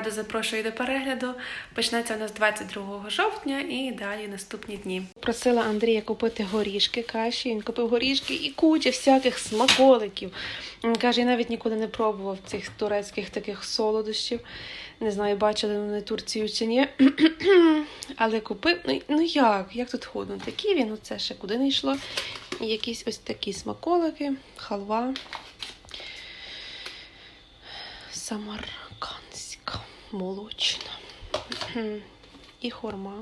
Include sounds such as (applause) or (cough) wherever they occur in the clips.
Радо запрошую до перегляду. Почнеться у нас 22 жовтня і далі наступні дні. Просила Андрія купити горішки каші. Він купив горішки і куча всяких смаколиків. Він каже, я навіть ніколи не пробував цих турецьких таких солодощів. Не знаю, бачили вони Турцію чи ні. (clears throat) Але купив. Ну, ну як? Як тут ходно? Такі він, ну це ще куди не йшло. Якісь ось такі смаколики, халва. Самаркандська молочна. І хурма.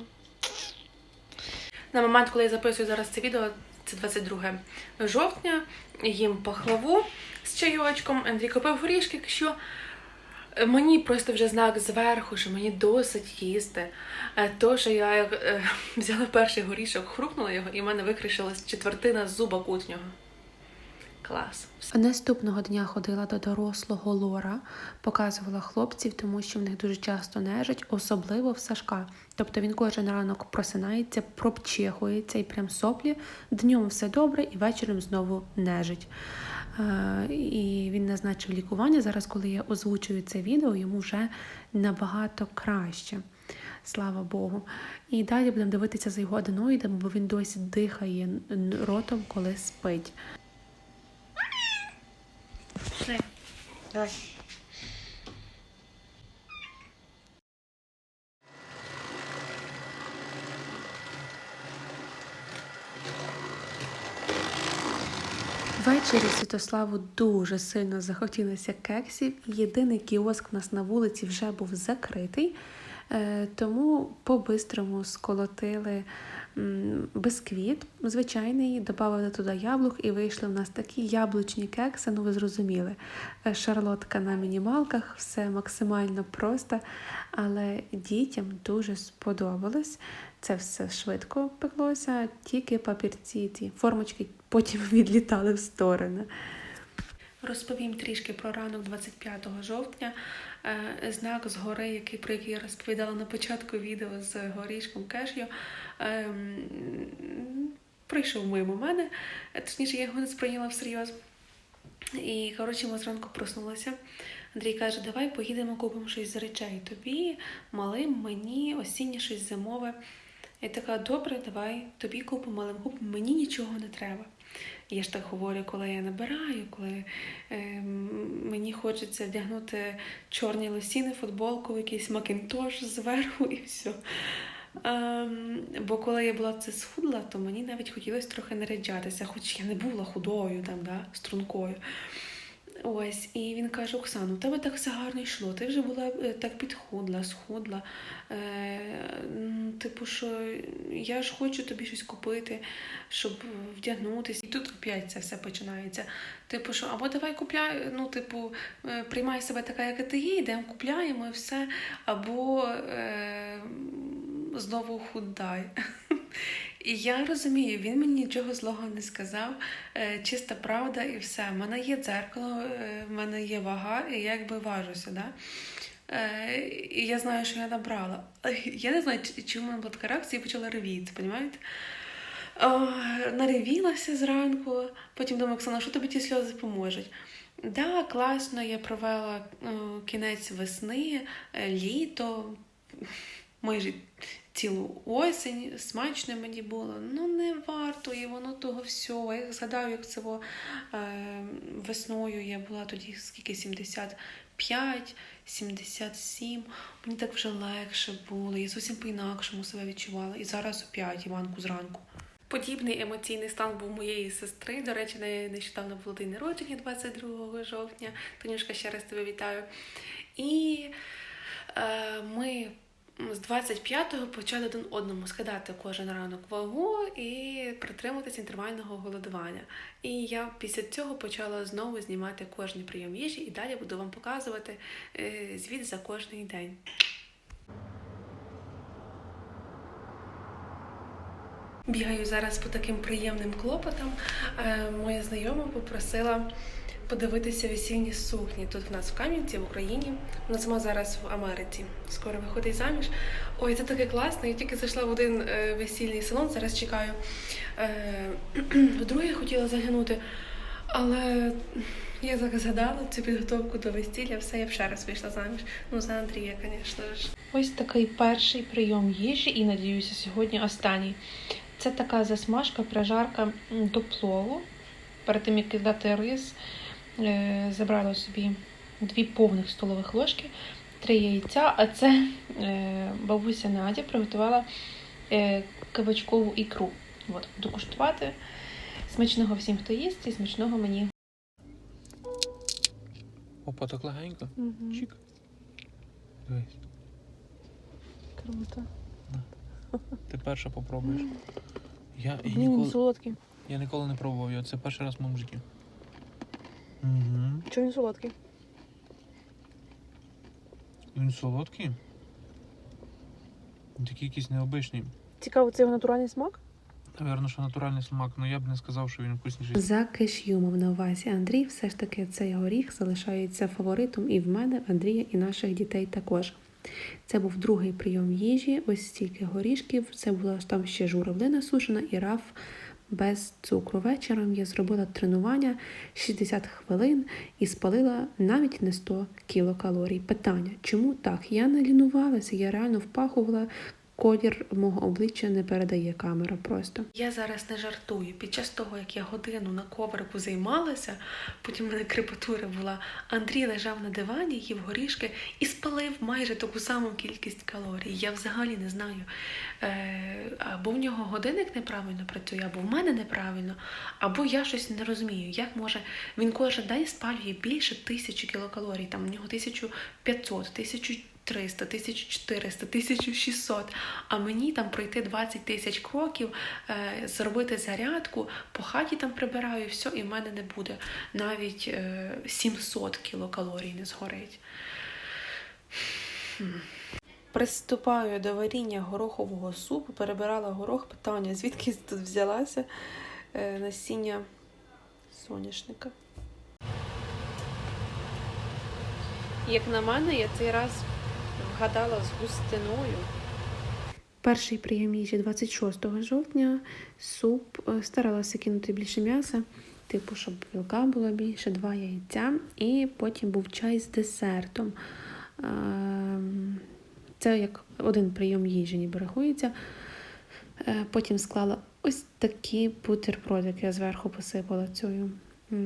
На момент, коли я записую зараз це відео, це 22 жовтня, їм пахлаву з чайочком. Андрій купив горішки, що мені просто вже знак зверху, що мені досить їсти. Е, То, що я е, (laughs) взяла перший горішок, хрупнула його, і в мене викришилась четвертина зуба кутнього. Клас. Наступного дня ходила до дорослого лора, показувала хлопців, тому що в них дуже часто нежить, особливо в Сашка. Тобто він кожен ранок просинається, пропчихується і прям соплі. Днем все добре, і вечором знову нежить. Е, І він назначив лікування. Зараз, коли я озвучую це відео, йому вже набагато краще. Слава Богу. І далі будемо дивитися за його аденоїдом, бо він досі дихає ротом, коли спить. Давай. Ввечері Святославу дуже сильно захотілося кексів. Єдиний кіоск у нас на вулиці вже був закритий, е, тому по-бистрому сколотили бисквіт звичайний, додали туди яблук і вийшли в нас такі яблучні кекси, ну ви зрозуміли. Е, Шарлотка на мінімалках, все максимально просто, але дітям дуже сподобалось. Це все швидко пеклося, тільки папірці, ті формочки потім (laughs) відлітали в сторони. Розповім трішки про ранок 25 жовтня. Е, Знак згори, який, про який я розповідала на початку відео з горішком кешю, ем, прийшов мимо мене. Точніше, я його не сприйняла всерйоз. І, коротше, ми зранку проснулися. Андрій каже, давай поїдемо, купимо щось з речей. Тобі, малим, мені, осіннє щось зимове. Я така, добре, давай, тобі купимо, малим купимо, мені нічого не треба. Я ж так говорю, коли я набираю, коли е, мені хочеться вдягнути чорні лосіни, футболку, якийсь макінтош зверху і все. Е, бо коли я була це схудла, то мені навіть хотілося трохи наряджатися, хоч я не була худою, там, да, стрункою. Ось, і він каже: Оксана, у тебе так все гарно йшло. Ти вже була е, так підхудла, схудла. Е, типу, що я ж хочу тобі щось купити, щоб вдягнутися. І тут опять це все починається. Типу, що або давай купляй, ну, типу, е, приймай себе така, яка ти є, йдемо купляємо і все, або е, знову худай. (laughs) І я розумію, він мені нічого злого не сказав, е, чиста правда і все. В мене є дзеркало, е, в мене є вага, і я якби важуся. Да? Е, І я знаю, що я набрала. (laughs) Я не знаю, чи мене була така реакція, і почала ревіти, розумієте? Наревілася зранку, потім думаю, Оксана, що тобі ті сльози поможуть? Да, класно, я провела кінець весни, літо, майже цілу осінь, смачно мені було. Ну, не варто і воно того всього. Я згадаю, як це во, е, весною я була тоді скільки 75, 77. Мені так вже легше було. Я зовсім по-інакшому себе відчувала. І зараз опять Іванку зранку. Подібний емоційний стан був моєї сестри. До речі, нещодавно було день народження 22 жовтня. Тонюшка, ще раз тебе вітаю. І е, ми з 25-го почали один одному скидати кожен ранок вагу і притримуватися інтервального голодування. І я після цього почала знову знімати кожний прийом їжі і далі буду вам показувати е, звіт за кожний день. Бігаю зараз по таким приємним клопотам. Е, Моя знайома попросила подивитися весільні сукні. Тут в нас в Кам'янці, в Україні. Вона сама зараз в Америці. Скоро виходить заміж. Ой, це таке класно. Я тільки зайшла в один е, весільний салон, зараз чекаю. Е, (clears throat) В другий хотіла заглянути. Але я зараз згадала цю підготовку до весілля, все, я б ще раз вийшла заміж. Ну, за Андрія, звісно ж. Ось такий перший прийом їжі і, надіюся, сьогодні останній. Це така засмажка, прожарка до плову. Перед тим, як кидати рис, забрала собі дві повних столових ложки, три яйця, а це е, бабуся Надя приготувала е, кабачкову ікру. От, буду куштувати. Смачного всім, хто їсть, і смачного мені. Опа, так легенько. Чик. Дивись. Круто. Ти перша попробуєш. Я, я, ніколи, солодкий. я ніколи не пробував його. Це перший раз в моєму житті. Угу. Чому він солодкий? Він солодкий. Він такий якийсь необичний. Цікаво, це його натуральний смак? Навірно, що натуральний смак, але я б не сказав, що він вкусніший. За киш'ю мав на увазі Андрій, все ж таки цей горіх залишається фаворитом і в мене, в Андрія, і наших дітей також. Це був другий прийом їжі, ось стільки горішків. Це була там ще журавлина сушена і раф без цукру. Вечором я зробила тренування 60 хвилин і спалила навіть не 100 кілокалорій. Питання, чому так? Я не лінувалася, я реально впахувала. Колір мого обличчя не передає камера просто. Я зараз не жартую. Під час того, як я годину на коврику займалася, потім в мене крепатура була. Андрій лежав на дивані, їв горішки і спалив майже таку саму кількість калорій. Я взагалі не знаю. Е, або в нього годинник неправильно працює, або в мене неправильно, або я щось не розумію. Як може він кожен день спалює більше тисячі кілокалорій, там у нього 1500, 1000 300, 1400, 1600, а мені там пройти 20 тисяч кроків, е, зробити зарядку, по хаті там прибираю, і все, і в мене не буде. Навіть е, 700 кілокалорій не згорить. Приступаю до варіння горохового супу, перебирала горох, питання, звідки тут взялася е, насіння соняшника. Як на мене, я цей раз вгадала з густиною. Перший прийом їжі 26 жовтня. Суп е, старалася кинути більше м'яса, типу, щоб білка було більше, два яйця, і потім був чай з десертом. Ем, Це як один прийом їжі ніби рахується. Е, Потім склала ось такий бутербродик, я зверху посипала цією е,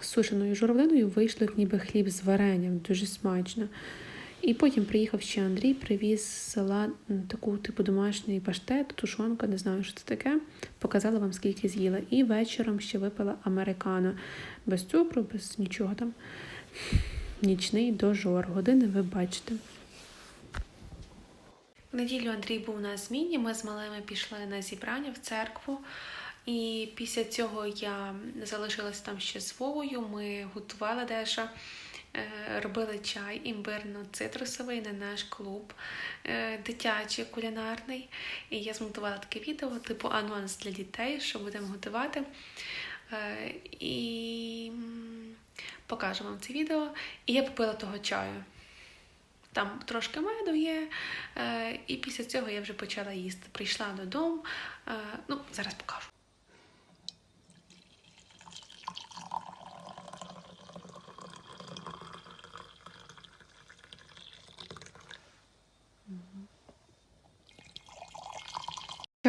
сушеною журавлиною. Вийшло ніби хліб з варенням, дуже смачно. І потім приїхав ще Андрій, привіз з села таку типу домашній паштет, тушонка, не знаю, що це таке. Показала вам, скільки з'їла. І вечором ще випила американо. Без цукру, без нічого там. Нічний дожор. Години ви бачите. В неділю Андрій був на зміні. Ми з малими пішли на зібрання в церкву. І після цього я залишилась там ще з Вовою. Ми готували е, робили чай імбирно-цитрусовий на наш клуб е, дитячий кулінарний. І я змонтувала таке відео, типу анонс для дітей, що будемо готувати. Е, І покажу вам це відео. І я попила того чаю. Там трошки меду є, е, і після цього я вже почала їсти. Прийшла додому. Е, ну, зараз покажу.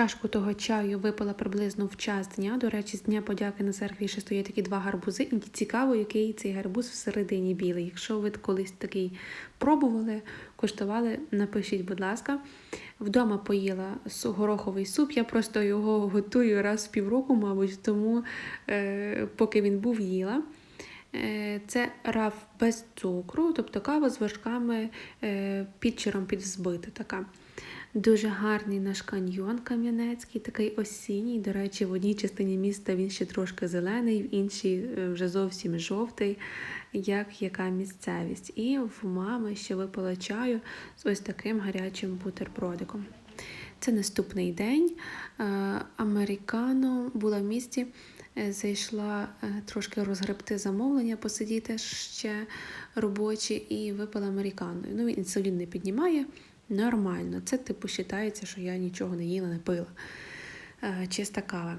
Чашку того чаю випила приблизно в час дня. До речі, з дня подяки на церкві ще стоять такі два гарбузи. І цікаво, який цей гарбуз всередині білий. Якщо ви колись такий пробували, коштували, напишіть, будь ласка. Вдома поїла гороховий суп. Я просто його готую раз в півроку, мабуть, тому е, поки він був, їла. Е, Це раф без цукру, тобто кава з вершками е, підчером підзбита така. Дуже гарний наш каньйон Кам'янецький, такий осінній. До речі, в одній частині міста він ще трошки зелений, в іншій е, вже зовсім жовтий, як яка місцевість. І в мами ще випила чаю з ось таким гарячим бутербродиком. Це наступний день. Е, Американо була в місті, е, зайшла трошки розгребти замовлення, посидіти ще робочі і випила американо. Ну, він інсулін не піднімає. Нормально. Це типу вважається, що я нічого не їла, не пила. Е, Чиста кава.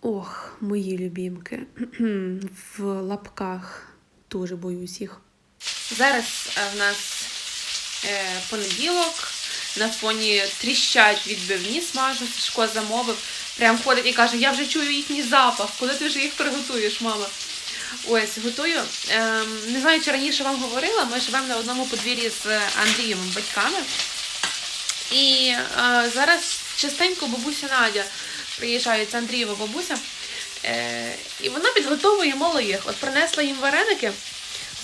Ох, мої любімки. (clears throat) В лапках дуже боюсь їх. Зараз е, в нас е, понеділок. На фоні тріщать відбивні смажу. Сашко замовив. Прям ходить і каже: Я вже чую їхній запах. Коли ти вже їх приготуєш, мама? Ось, готую. Ем, не знаю, чи раніше вам говорила, ми живемо на одному подвір'ї з Андрієвими батьками. І е, зараз частенько бабуся Надя приїжджає, це Андрієва бабуся. Е, і вона підготовує малих. От принесла їм вареники.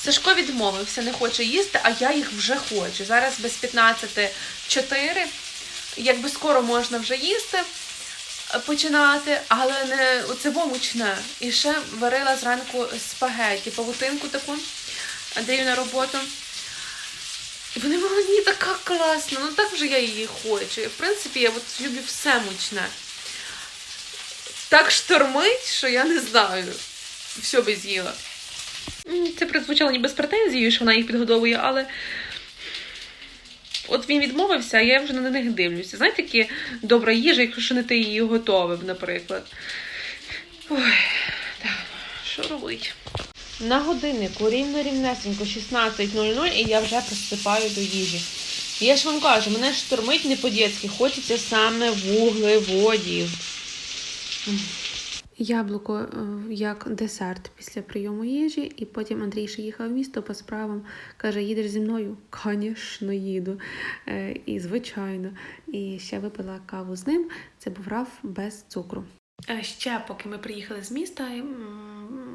Сашко відмовився, не хоче їсти, а я їх вже хочу. Зараз без 15.4. Якби скоро можна вже їсти починати, але не оце мучне. І ще варила зранку спагеті, павутинку таку Андрію на роботу. І вони мені така класна, ну так вже я її хочу. І, в принципі, я от люблю все мучне. Так штормить, що я не знаю. Все би з'їла. Це прозвучало ніби з претензією, що вона їх підгодовує, але от він відмовився, а я вже на них дивлюся. Знаєте, такі добра їжа, якщо не ти її готовив, наприклад. Ой, так, що робить? На годиннику рівно рівнесенько 16.00 і я вже приступаю до їжі. Я ж вам кажу, мене штормить не по-дєцьки, хочеться саме вуглеводів. Яблуко е, як десерт після прийому їжі, і потім Андрій ще їхав в місто по справам. Каже, їдеш зі мною? Звісно, їду. Е, І звичайно. І ще випила каву з ним. Це був раф без цукру. Е, Ще поки ми приїхали з міста,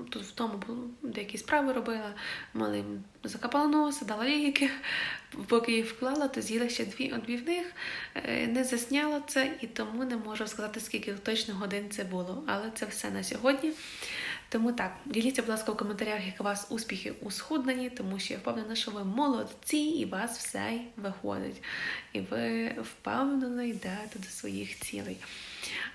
тут вдома деякі справи робила, мали закапала носа, дала ліки. Поки їх вклала, то з'їла ще дві одбівних, Е, не засняла це і тому не можу сказати, скільки точно годин це було. Але це все на сьогодні. Тому так, діліться, будь ласка, в коментарях, як у вас успіхи у схудненні, тому що я впевнена, що ви молодці і вас все виходить. І ви впевнено йдете до своїх цілей.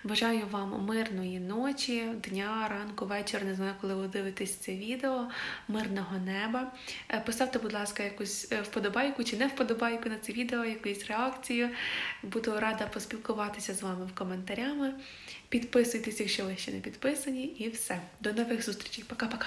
Бажаю вам мирної ночі, дня, ранку, вечора. Не знаю, коли ви дивитесь це відео, мирного неба. Е, Поставте, будь ласка, якусь е, вподобайку чи не вподобайку на це відео, якусь реакцію. Буду рада поспілкуватися з вами в коментарями. Підписуйтесь, якщо ви ще не підписані, і все. До нових зустрічей. Пока-пока.